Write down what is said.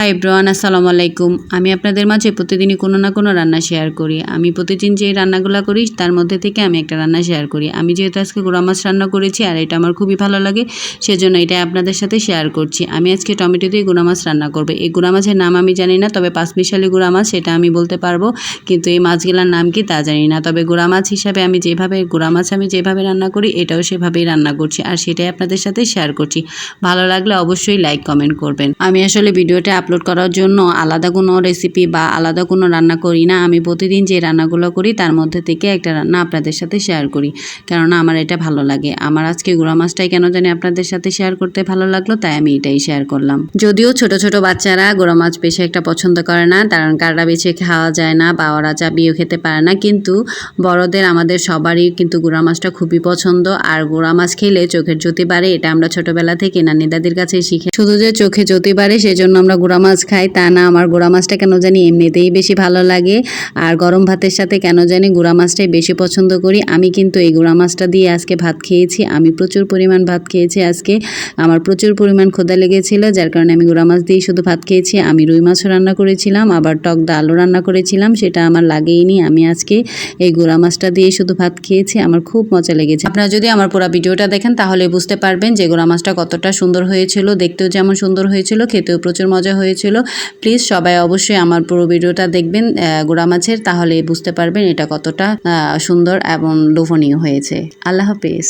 High bran আসসালামু আলাইকুম। আমি আপনাদের মাঝে প্রতিদিনই কোনো না কোনো রান্না শেয়ার করি। আমি প্রতিদিন যে রান্নাগুলো করি, তার মধ্যে থেকে আমি একটা রান্না শেয়ার করি। আমি যেহেতু আজকে গোড়া মাছ রান্না করেছি, আর এটা আমার খুবই ভালো লাগে, সেজন্য এটা আপনাদের সাথে শেয়ার করছি। আমি আজকে টমেটো দিয়ে গুঁড়া মাছ রান্না করব। এই গোড়া মাছের নাম আমি জানি না, তবে পাঁচমিশালি গুঁড়া মাছ, সেটা আমি বলতে পারব। কিন্তু এই মাছগুলোর নাম কি তা জানি না। তবে গোড়া মাছ হিসাবে আমি যেভাবে, গোড়া মাছ আমি যেভাবে রান্না করি, এটাও সেভাবেই রান্না করছি। আর সেটাই আপনাদের সাথে শেয়ার করছি। ভালো লাগলে অবশ্যই লাইক কমেন্ট করবেন। আমি আসলে ভিডিওটা আপলোড করার জন্য আলাদা কোনো রেসিপি বা আলাদা কোনো রান্না করি না। আমি প্রতিদিন যে রান্নাগুলো করি, তার মধ্যে থেকে একটা রান্না আপনাদের সাথে শেয়ার করি। কেননা আমার এটা ভালো লাগে। আমার আজকে গুঁড়া মাছটাই কেন জানি আপনাদের সাথে শেয়ার করতে ভালো লাগল, তাই আমি এটাই শেয়ার করলাম। যদিও ছোট ছোট বাচ্চারা গুঁড়া মাছ বেশি একটা পছন্দ করে না, কারণ কাররা বেছে খাওয়া যায় না বা ওরা চাবিও খেতে পারে না। কিন্তু বড়দের, আমাদের সবারই কিন্তু গুঁড়া মাছটা খুবই পছন্দ। আর গুঁড়া মাছ খেলে চোখের জ্যোতি বাড়ে, এটা আমরা ছোটবেলা থেকে নানি দাদির কাছে শিখে শুধু যে চোখে জ্যোতি বাড়ে, সেজন্য আমরা গুঁড়া মাছ খাই তা না, আমার গুঁড়া মাছটা কেন জানি এমনিতেই বেশি ভালো লাগে। আর গরম ভাতের সাথে কেন জানি গুঁড়া মাছটাই বেশি পছন্দ করি। আমি কিন্তু এই গুঁড়া মাছটা দিয়ে আজকে ভাত খেয়েছি, আমি প্রচুর পরিমাণ ভাত খেয়েছি আজকে। আমার প্রচুর পরিমাণ ক্ষুধা লেগেছিল, যার কারণে আমি গুঁড়া মাছ দিয়েই শুধু ভাত খেয়েছি। আমি রুই মাছও রান্না করেছিলাম, আবার টক ডালও রান্না করেছিলাম, সেটা আমার লাগেইনি। আমি আজকে এই গুঁড়া মাছটা দিয়ে শুধু ভাত খেয়েছি, আমার খুব মজা লেগেছে। আপনারা যদি আমার পুরো ভিডিওটা দেখেন, তাহলে বুঝতে পারবেন যে গোড়া মাছটা কতটা সুন্দর হয়েছিল, দেখতেও যেমন সুন্দর হয়েছিল, খেতেও প্রচুর মজা হয়েছিল হয়েছিল প্লিজ সবাই অবশ্যই আমার পুরো ভিডিওটা দেখবেন গোড়া মাছের, তাহলে বুঝতে পারবেন এটা কতটা সুন্দর এবং লোভনীয় হয়েছে আল্লাহ হাফিজ